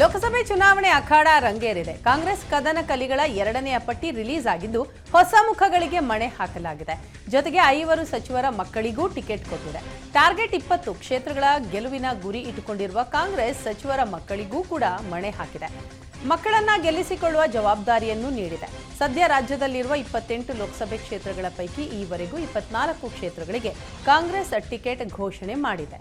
ಲೋಕಸಭೆ ಚುನಾವಣೆ ಅಖಾಡ ರಂಗೇರಿದೆ. ಕಾಂಗ್ರೆಸ್ ಕದನ ಕಲಿಗಳ ಎರಡನೆಯ ಪಟ್ಟಿ ರಿಲೀಸ್ ಆಗಿದ್ದು ಹೊಸ ಮುಖಗಳಿಗೆ ಮಣೆ ಹಾಕಲಾಗಿದೆ. ಜೊತೆಗೆ ಐವರು ಸಚಿವರ ಮಕ್ಕಳಿಗೂ ಟಿಕೆಟ್ ಕೊಟ್ಟಿದೆ. ಟಾರ್ಗೆಟ್ ಇಪ್ಪತ್ತು ಕ್ಷೇತ್ರಗಳ ಗೆಲುವಿನ ಗುರಿ ಇಟ್ಟುಕೊಂಡಿರುವ ಕಾಂಗ್ರೆಸ್ ಸಚಿವರ ಮಕ್ಕಳಿಗೂ ಕೂಡ ಮಣೆ ಹಾಕಿದೆ. ಮಕ್ಕಳನ್ನ ಗೆಲ್ಲಿಸಿಕೊಳ್ಳುವ ಜವಾಬ್ದಾರಿಯನ್ನು ನೀಡಿದೆ. ಸದ್ಯ ರಾಜ್ಯದಲ್ಲಿರುವ ಇಪ್ಪತ್ತೆಂಟು ಲೋಕಸಭೆ ಕ್ಷೇತ್ರಗಳ ಪೈಕಿ ಈವರೆಗೂ ಇಪ್ಪತ್ನಾಲ್ಕು ಕ್ಷೇತ್ರಗಳಿಗೆ ಕಾಂಗ್ರೆಸ್ ಟಿಕೆಟ್ ಘೋಷಣೆ ಮಾಡಿದೆ.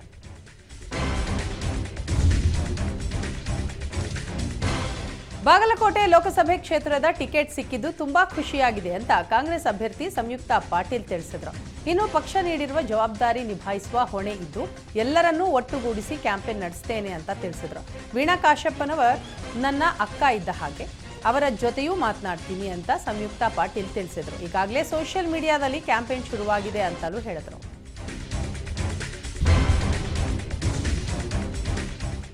ಬಾಗಲಕೋಟೆ ಲೋಕಸಭೆ ಕ್ಷೇತ್ರದ ಟಿಕೆಟ್ ಸಿಕ್ಕಿದ್ದು ತುಂಬಾ ಖುಷಿಯಾಗಿದೆ ಅಂತ ಕಾಂಗ್ರೆಸ್ ಅಭ್ಯರ್ಥಿ ಸಂಯುಕ್ತ ಪಾಟೀಲ್ ತಿಳಿಸಿದ್ರು. ಇನ್ನು ಪಕ್ಷ ನೀಡಿರುವ ಜವಾಬ್ದಾರಿ ನಿಭಾಯಿಸುವ ಹೊಣೆ ಇದ್ದು, ಎಲ್ಲರನ್ನೂ ಒಟ್ಟುಗೂಡಿಸಿ ಕ್ಯಾಂಪೇನ್ ನಡೆಸ್ತೇನೆ ಅಂತ ತಿಳಿಸಿದ್ರು. ವೀಣಾ ಕಾಶಪ್ಪನವರ್ ನನ್ನ ಅಕ್ಕ ಇದ್ದ ಹಾಗೆ ಅವರ ಜೊತೆಯೂ ಮಾತನಾಡ್ತೀನಿ ಅಂತ ಸಂಯುಕ್ತ ಪಾಟೀಲ್ ತಿಳಿಸಿದ್ರು. ಈಗಾಗಲೇ ಸೋಷಿಯಲ್ ಮೀಡಿಯಾದಲ್ಲಿ ಕ್ಯಾಂಪೇನ್ ಶುರುವಾಗಿದೆ ಅಂತಲೂ ಹೇಳಿದ್ರು.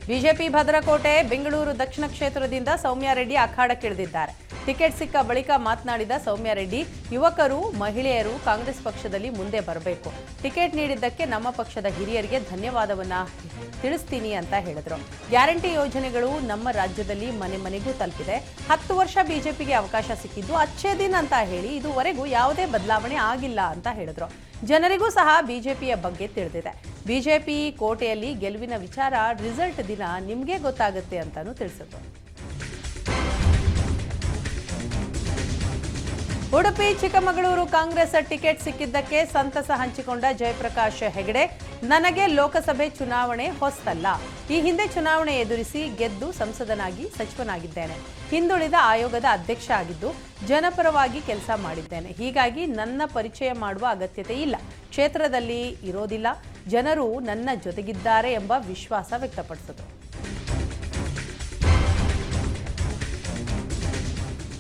ಬಿಜೆಪಿ ಭದ್ರಕೋಟೆ, ಬೆಂಗಳೂರು ದಕ್ಷಿಣ ಕ್ಷೇತ್ರದಿಂದ ಸೌಮ್ಯ ರೆಡ್ಡಿ ಅಖಾಡಕ್ಕಿಳಿದಿದ್ದಾರೆ. ಟಿಕೆಟ್ ಸಿಕ್ಕ ಬಳಿಕ ಮಾತನಾಡಿದ ಸೌಮ್ಯ ರೆಡ್ಡಿ, ಯುವಕರು, ಮಹಿಳೆಯರು ಕಾಂಗ್ರೆಸ್ ಪಕ್ಷದಲ್ಲಿ ಮುಂದೆ ಬರಬೇಕು. ಟಿಕೆಟ್ ನೀಡಿದ್ದಕ್ಕೆ ನಮ್ಮ ಪಕ್ಷದ ಹಿರಿಯರಿಗೆ ಧನ್ಯವಾದವನ್ನ ತಿಳಿಸ್ತೀನಿ ಅಂತ ಹೇಳಿದ್ರು. ಗ್ಯಾರಂಟಿ ಯೋಜನೆಗಳು ನಮ್ಮ ರಾಜ್ಯದಲ್ಲಿ ಮನೆ ಮನೆಗೂ ತಲುಪಿದೆ. ಹತ್ತು ವರ್ಷ ಬಿಜೆಪಿಗೆ ಅವಕಾಶ ಸಿಕ್ಕಿದ್ದು ಅಚ್ಚೇ ದಿನ ಅಂತ ಹೇಳಿ ಇದುವರೆಗೂ ಯಾವುದೇ ಬದಲಾವಣೆ ಆಗಿಲ್ಲ ಅಂತ ಹೇಳಿದ್ರು. ಜನರಿಗೂ ಸಹ ಬಿಜೆಪಿಯ ಬಗ್ಗೆ ತಿಳಿದಿದೆ. ಬಿಜೆಪಿ ಕೋಟೆಯಲ್ಲಿ ಗೆಲುವಿನ ವಿಚಾರ ರಿಸಲ್ಟ್ ದಿನ ನಿಮ್ಗೆ ಗೊತ್ತಾಗುತ್ತೆ ಅಂತಲೂ ತಿಳಿಸಿದ್ರು ಉಡುಪಿ ಚಿಕ್ಕಮಗಳೂರು ಕಾಂಗ್ರೆಸ್ ಟಿಕೆಟ್ ಸಿಕ್ಕಿದ್ದಕ್ಕೆ ಸಂತಸ ಹಂಚಿಕೊಂಡ ಜಯಪ್ರಕಾಶ್ ಹೆಗಡೆ. ನನಗೆ ಲೋಕಸಭೆ ಚುನಾವಣೆ ಹೊಸ್ತಲ್ಲ. ಈ ಹಿಂದೆ ಚುನಾವಣೆ ಎದುರಿಸಿ ಗೆದ್ದು ಸಂಸದನಾಗಿ ಸಚಿವನಾಗಿದ್ದೇನೆ. ಹಿಂದುಳಿದ ಆಯೋಗದ ಅಧ್ಯಕ್ಷ ಆಗಿದ್ದು ಜನಪರವಾಗಿ ಕೆಲಸ ಮಾಡಿದ್ದೇನೆ. ಹೀಗಾಗಿ ನನ್ನ ಪರಿಚಯ ಮಾಡುವ ಅಗತ್ಯತೆ ಇಲ್ಲ. ಕ್ಷೇತ್ರದಲ್ಲಿ ಇರೋದಿಲ್ಲ. ಜನರು ನನ್ನ ಜೊತೆಗಿದ್ದಾರೆ ಎಂಬ ವಿಶ್ವಾಸ ವ್ಯಕ್ತಪಡಿಸಿದರು.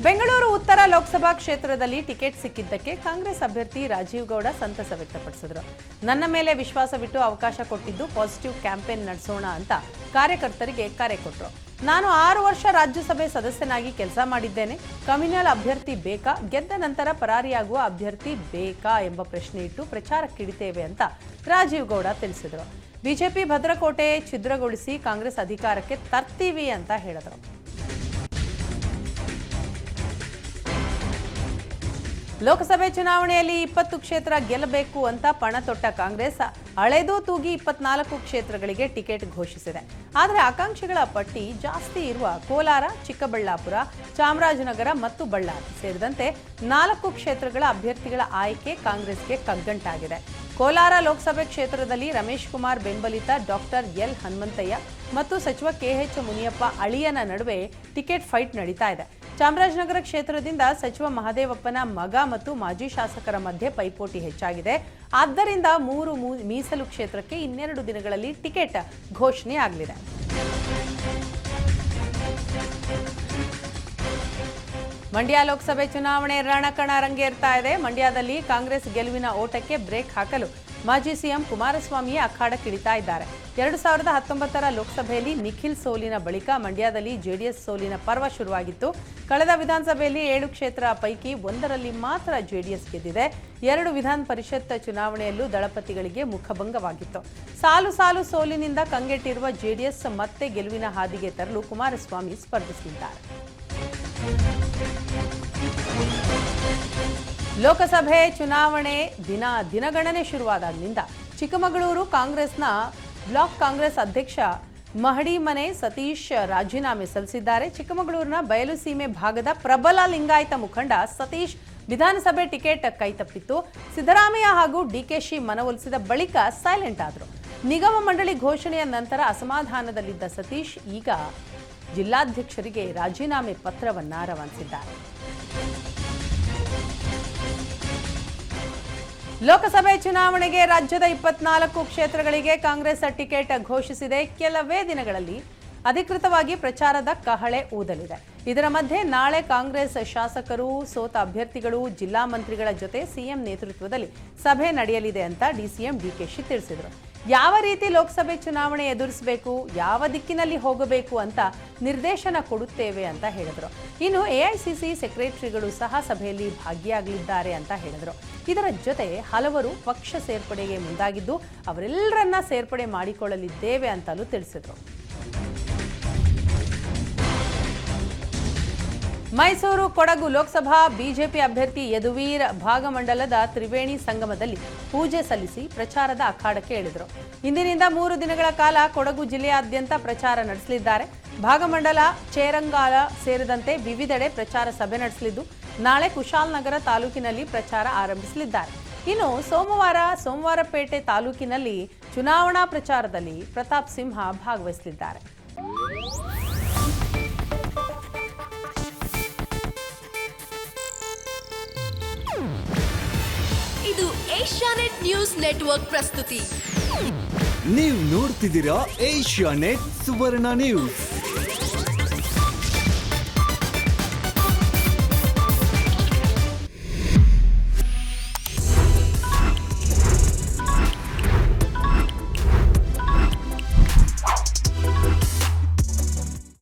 ಬೆಂಗಳೂರು ಉತ್ತರ ಲೋಕಸಭಾ ಕ್ಷೇತ್ರದಲ್ಲಿ ಟಿಕೆಟ್ ಸಿಕ್ಕಿದ್ದಕ್ಕೆ ಕಾಂಗ್ರೆಸ್ ಅಭ್ಯರ್ಥಿ ರಾಜೀವ್ ಗೌಡ ಸಂತಸ ವ್ಯಕ್ತಪಡಿಸಿದರು. ನನ್ನ ಮೇಲೆ ವಿಶ್ವಾಸವಿಟ್ಟು ಅವಕಾಶ ಕೊಟ್ಟಿದ್ದು ಪಾಸಿಟಿವ್ ಕ್ಯಾಂಪೇನ್ ನಡೆಸೋಣ ಅಂತ ಕಾರ್ಯಕರ್ತರಿಗೆ ಕರೆ ಕೊಟ್ಟರು ನಾನು ಆರು ವರ್ಷ ರಾಜ್ಯಸಭೆ ಸದಸ್ಯನಾಗಿ ಕೆಲಸ ಮಾಡಿದ್ದೇನೆ. ಕಮ್ಯುನಲ್ ಅಭ್ಯರ್ಥಿ ಬೇಕಾ? ಗೆದ್ದ ನಂತರ ಪರಾರಿಯಾಗುವ ಅಭ್ಯರ್ಥಿ ಬೇಕಾ ಎಂಬ ಪ್ರಶ್ನೆ ಇಟ್ಟು ಪ್ರಚಾರಕ್ಕಿಡಿತೇವೆ ಅಂತ ರಾಜೀವ್ ಗೌಡ ತಿಳಿಸಿದರು. ಬಿಜೆಪಿ ಭದ್ರಕೋಟೆ ಛಿದ್ರಗೊಳಿಸಿ ಕಾಂಗ್ರೆಸ್ ಅಧಿಕಾರಕ್ಕೆ ತರ್ತೀವಿ ಅಂತ ಹೇಳಿದರು. ಲೋಕಸಭೆ ಚುನಾವಣೆಯಲ್ಲಿ ಇಪ್ಪತ್ತು ಕ್ಷೇತ್ರ ಗೆಲ್ಲಬೇಕು ಅಂತ ಪಣ ತೊಟ್ಟ ಕಾಂಗ್ರೆಸ್ ಹಳೆದು ತೂಗಿ ಇಪ್ಪತ್ನಾಲ್ಕು ಕ್ಷೇತ್ರಗಳಿಗೆ ಟಿಕೆಟ್ ಘೋಷಿಸಿದೆ. ಆದರೆ ಆಕಾಂಕ್ಷಿಗಳ ಪಟ್ಟಿ ಜಾಸ್ತಿ ಇರುವ ಕೋಲಾರ, ಚಿಕ್ಕಬಳ್ಳಾಪುರ, ಚಾಮರಾಜನಗರ ಮತ್ತು ಬಳ್ಳಾರಿ ಸೇರಿದಂತೆ ನಾಲ್ಕು ಕ್ಷೇತ್ರಗಳ ಅಭ್ಯರ್ಥಿಗಳ ಆಯ್ಕೆ ಕಾಂಗ್ರೆಸ್ಗೆ ಕಗ್ಗಂಟಾಗಿದೆ. ಕೋಲಾರ ಲೋಕಸಭೆ ಕ್ಷೇತ್ರದಲ್ಲಿ ರಮೇಶ್ ಕುಮಾರ್ ಬೆಂಬಲಿತ ಡಾಕ್ಟರ್ ಎಲ್ ಹನುಮಂತಯ್ಯ ಮತ್ತು ಸಚಿವ ಕೆಎಚ್ ಮುನಿಯಪ್ಪ ಅಳಿಯನ ನಡುವೆ ಟಿಕೆಟ್ ಫೈಟ್ ನಡೀತಾ ಇದೆ. ಚಾಮರಾಜನಗರ ಕ್ಷೇತ್ರದಿಂದ ಸಚಿವ ಮಹದೇವಪ್ಪನ ಮಗ ಮತ್ತು ಮಾಜಿ ಶಾಸಕರ ಮಧ್ಯೆ ಪೈಪೋಟಿ ಹೆಚ್ಚಾಗಿದೆ. ಆದ್ದರಿಂದ ಮೂರು ಮೀಸಲು ಕ್ಷೇತ್ರಕ್ಕೆ ಇನ್ನೆರಡು ದಿನಗಳಲ್ಲಿ ಟಿಕೆಟ್ ಘೋಷಣೆ ಆಗಲಿದೆ. ಮಂಡ್ಯ ಲೋಕಸಭೆ ಚುನಾವಣೆ ರಣಕಣ ರಂಗೇರ್ತಾ ಇದೆ. ಮಂಡ್ಯದಲ್ಲಿ ಕಾಂಗ್ರೆಸ್ ಗೆಲುವಿನ ಓಟಕ್ಕೆ ಬ್ರೇಕ್ ಹಾಕಲು ಮಾಜಿ ಸಿಎಂ ಕುಮಾರಸ್ವಾಮಿಯೇ ಅಖಾಡಕ್ಕಿಳಿತಾ ಇದ್ದಾರೆ. ಎರಡು ಸಾವಿರದ ಹತ್ತೊಂಬತ್ತರ ಲೋಕಸಭೆಯಲ್ಲಿ ನಿಖಿಲ್ ಸೋಲಿನ ಬಳಿಕ ಮಂಡ್ಯದಲ್ಲಿ ಜೆಡಿಎಸ್ ಸೋಲಿನ ಪರ್ವ ಶುರುವಾಗಿತ್ತು. ಕಳೆದ ವಿಧಾನಸಭೆಯಲ್ಲಿ ಏಳು ಕ್ಷೇತ್ರ ಪೈಕಿ ಒಂದರಲ್ಲಿ ಮಾತ್ರ ಜೆಡಿಎಸ್ ಗೆದ್ದಿದೆ. ಎರಡು ವಿಧಾನ ಪರಿಷತ್ ಚುನಾವಣೆಯಲ್ಲೂ ದಳಪತಿಗಳಿಗೆ ಮುಖಭಂಗವಾಗಿತ್ತು. ಸಾಲು ಸಾಲು ಸೋಲಿನಿಂದ ಕಂಗೆಟ್ಟಿರುವ ಜೆಡಿಎಸ್ ಮತ್ತೆ ಗೆಲುವಿನ ಹಾದಿಗೆ ತರಲು ಕುಮಾರಸ್ವಾಮಿ ಸ್ಪರ್ಧಿಸಿದ್ದಾರೆ. ಲೋಕಸಭೆ ಚುನಾವಣೆ ದಿನ ದಿನಗಣನೆ ಶುರುವಾದಾಗಿನಿಂದ ಚಿಕ್ಕಮಗಳೂರು ಕಾಂಗ್ರೆಸ್ನ ಬ್ಲಾಕ್ ಕಾಂಗ್ರೆಸ್ ಅಧ್ಯಕ್ಷ ಮಹಡಿ ಮನೆ ಸತೀಶ್ ರಾಜೀನಾಮೆ ಸಲ್ಲಿಸಿದ್ದಾರೆ. ಚಿಕ್ಕಮಗಳೂರಿನ ಬಯಲು ಸೀಮೆ ಭಾಗದ ಪ್ರಬಲ ಲಿಂಗಾಯತ ಮುಖಂಡ ಸತೀಶ್ ವಿಧಾನಸಭೆ ಟಿಕೆಟ್ ಕೈತಪ್ಪಿತ್ತು ಸಿದ್ದರಾಮಯ್ಯ ಹಾಗೂ ಡಿಕೆಶಿ ಮನವೊಲಿಸಿದ ಬಳಿಕ ಸೈಲೆಂಟ್ ಆದರು. ನಿಗಮ ಮಂಡಳಿ ಘೋಷಣೆಯ ನಂತರ ಅಸಮಾಧಾನದಲ್ಲಿದ್ದ ಸತೀಶ್ ಈಗ ಜಿಲ್ಲಾಧ್ಯಕ್ಷರಿಗೆ ರಾಜೀನಾಮೆ ಪತ್ರವನ್ನ ರವಾನಿಸಿದ್ದಾರೆ ಲೋಕಸಭೆ ಚುನಾವಣೆಗೆ ರಾಜ್ಯದ ಇಪ್ಪತ್ನಾಲ್ಕು ಕ್ಷೇತ್ರಗಳಿಗೆ ಕಾಂಗ್ರೆಸ್ ಟಿಕೆಟ್ ಘೋಷಿಸಿದೆ. ಕೆಲವೇ ದಿನಗಳಲ್ಲಿ ಅಧಿಕೃತವಾಗಿ ಪ್ರಚಾರದ ಕಹಳೆ ಊದಲಿದೆ. ಇದರ ಮಧ್ಯೆ ನಾಳೆ ಕಾಂಗ್ರೆಸ್ ಶಾಸಕರು, ಸೋತ ಅಭ್ಯರ್ಥಿಗಳು, ಜಿಲ್ಲಾ ಮಂತ್ರಿಗಳ ಜೊತೆ ಸಿಎಂ ನೇತೃತ್ವದಲ್ಲಿ ಸಭೆ ನಡೆಯಲಿದೆ ಅಂತ ಡಿಸಿಎಂ ಡಿಕೆಶಿ ತಿಳಿಸಿದರು. ಯಾವ ರೀತಿ ಲೋಕಸಭೆ ಚುನಾವಣೆ ಎದುರಿಸಬೇಕು, ಯಾವ ದಿಕ್ಕಿನಲ್ಲಿ ಹೋಗಬೇಕು ಅಂತ ನಿರ್ದೇಶನ ಕೊಡುತ್ತೇವೆ ಅಂತ ಹೇಳಿದರು. ಇನ್ನು ಎಐಸಿಸಿ ಸೆಕ್ರೆಟರಿಗಳು ಸಹ ಸಭೆಯಲ್ಲಿ ಭಾಗಿಯಾಗಲಿದ್ದಾರೆ ಅಂತ ಹೇಳಿದರು. ಇದರ ಜೊತೆ ಹಲವರು ಪಕ್ಷ ಸೇರ್ಪಡೆಗೆ ಮುಂದಾಗಿದ್ದು, ಅವರೆಲ್ಲರನ್ನ ಸೇರ್ಪಡೆ ಮಾಡಿಕೊಳ್ಳಲಿದ್ದೇವೆ ಅಂತಲೂ ತಿಳಿಸಿದರು. ಮೈಸೂರು ಕೊಡಗು ಲೋಕಸಭಾ ಬಿಜೆಪಿ ಅಭ್ಯರ್ಥಿ ಯದುವೀರ್ ಭಾಗಮಂಡಲದ ತ್ರಿವೇಣಿ ಸಂಗಮದಲ್ಲಿ ಪೂಜೆ ಸಲ್ಲಿಸಿ ಪ್ರಚಾರದ ಅಖಾಡಕ್ಕೆ ಇಳಿದರು. ಇಂದಿನಿಂದ ಮೂರು ದಿನಗಳ ಕಾಲ ಕೊಡಗು ಜಿಲ್ಲೆಯಾದ್ಯಂತ ಪ್ರಚಾರ ನಡೆಸಲಿದ್ದಾರೆ. ಭಾಗಮಂಡಲ, ಚೇರಂಗಾಲ ಸೇರಿದಂತೆ ವಿವಿಧೆಡೆ ಪ್ರಚಾರ ಸಭೆ ನಡೆಸಲಿದ್ದು ನಾಳೆ ಕುಶಾಲನಗರ ತಾಲೂಕಿನಲ್ಲಿ ಪ್ರಚಾರ ಆರಂಭಿಸಲಿದ್ದಾರೆ. ಇನ್ನು ಸೋಮವಾರ ಸೋಮವಾರಪೇಟೆ ತಾಲೂಕಿನಲ್ಲಿ ಚುನಾವಣಾ ಪ್ರಚಾರದಲ್ಲಿ ಪ್ರತಾಪ್ ಸಿಂಹ ಭಾಗವಹಿಸಲಿದ್ದಾರೆ. ಇದು ಏಷ್ಯಾನೆಟ್ ನ್ಯೂಸ್ ನೆಟ್ವರ್ಕ್ ಪ್ರಸ್ತುತಿ. ನೀವು ನೋಡ್ತಿದ್ದೀರಾ ಏಷ್ಯಾ ನೆಟ್ ಸುವರ್ಣ ನ್ಯೂಸ್.